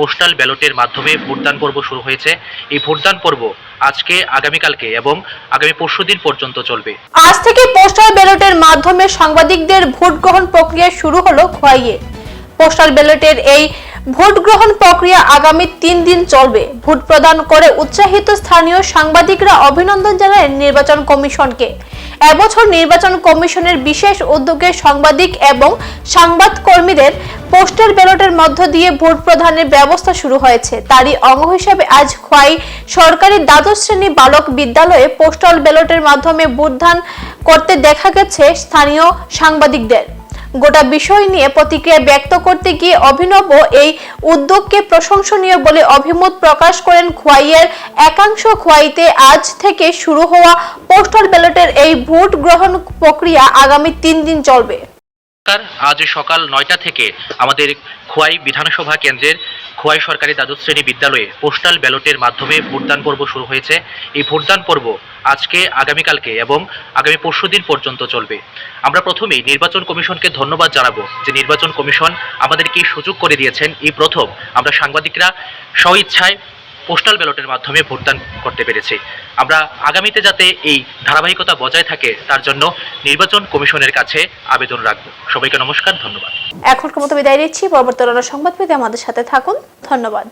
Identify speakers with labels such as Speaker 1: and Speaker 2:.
Speaker 1: Postal ব্যালটের মাধ্যমে ভোটদান পর্ব শুরু হয়েছে। এই ভোটদান পর্ব আজকে, আগামীকালকে এবং আগামী পরশুদিন পর্যন্ত চলবে।
Speaker 2: আজ থেকে পোস্টাল ব্যালটের মাধ্যমে সাংবাদিকদের ভোট গ্রহণ প্রক্রিয়া শুরু হলো খোয়াইয়ে। পোস্টাল ব্যালটের এই ভোট গ্রহণ প্রক্রিয়া আগামী তিন দিন চলবে। ভোট প্রদান করে উৎসাহিত স্থানীয় সাংবাদিকরা অভিনন্দন জানায় নির্বাচন কমিশনকে। এবছর নির্বাচন কমিশনের বিশেষ উদ্যোগে সাংবাদিক এবং সংবাদ কর্মীদের পোস্টাল ব্যালটের মধ্য দিয়ে ভোট প্রদানের ব্যবস্থা শুরু হয়েছে। তারই অঙ্গ হিসেবে আজ খোয়াই সরকারি দ্বাদশ শ্রেণি বালক বিদ্যালয়ে পোস্টাল ব্যালটের মাধ্যমে ভোটদান করতে দেখা গেছে স্থানীয় সাংবাদিকদের। গোটা বিষয় নিয়ে প্রতিক্রিয়া ব্যক্ত করতে গিয়ে অভিনব এই উদ্যোগকে প্রশংসনীয় বলে অভিমত প্রকাশ করেন খোয়াইয়ের একাংশ। খোয়াইতে আজ থেকে শুরু হওয়া পোস্টাল ব্যালটের এই ভোট গ্রহণ প্রক্রিয়া আগামী তিন দিন চলবে।
Speaker 1: সরকার আজ সকাল নয়টা থেকে আমাদের খোয়াই বিধানসভা কেন্দ্রের খোয়াই সরকারি দ্বাদশ শ্রেণি বিদ্যালয়ে পোস্টাল ব্যালটের মাধ্যমে ভোটদান পর্ব শুরু হয়েছে। এই ভোটদান পর্ব আজকে, আগামীকালকে এবং আগামী পরশুদিন পর্যন্ত চলবে। আমরা প্রথমেই নির্বাচন কমিশনকে ধন্যবাদ জানাব যে নির্বাচন কমিশন আমাদেরকে সুযোগ করে দিয়েছেন। এই প্রথম আমরা সাংবাদিকরা স্বইচ্ছায় পোস্টাল ব্যালটের মাধ্যমে ভোটদান করতে পেরেছি। আমরা আগামীতে যাতে এই ধারাবাহিকতা বজায় থাকে, তার জন্য নির্বাচন কমিশনের কাছে আবেদন রাখব। সবাইকে নমস্কার, ধন্যবাদ।
Speaker 2: এখনকার মতো বিদায় নিচ্ছি। পরবর্তী সংবাদ পেতে আমাদের সাথে থাকুন। ধন্যবাদ।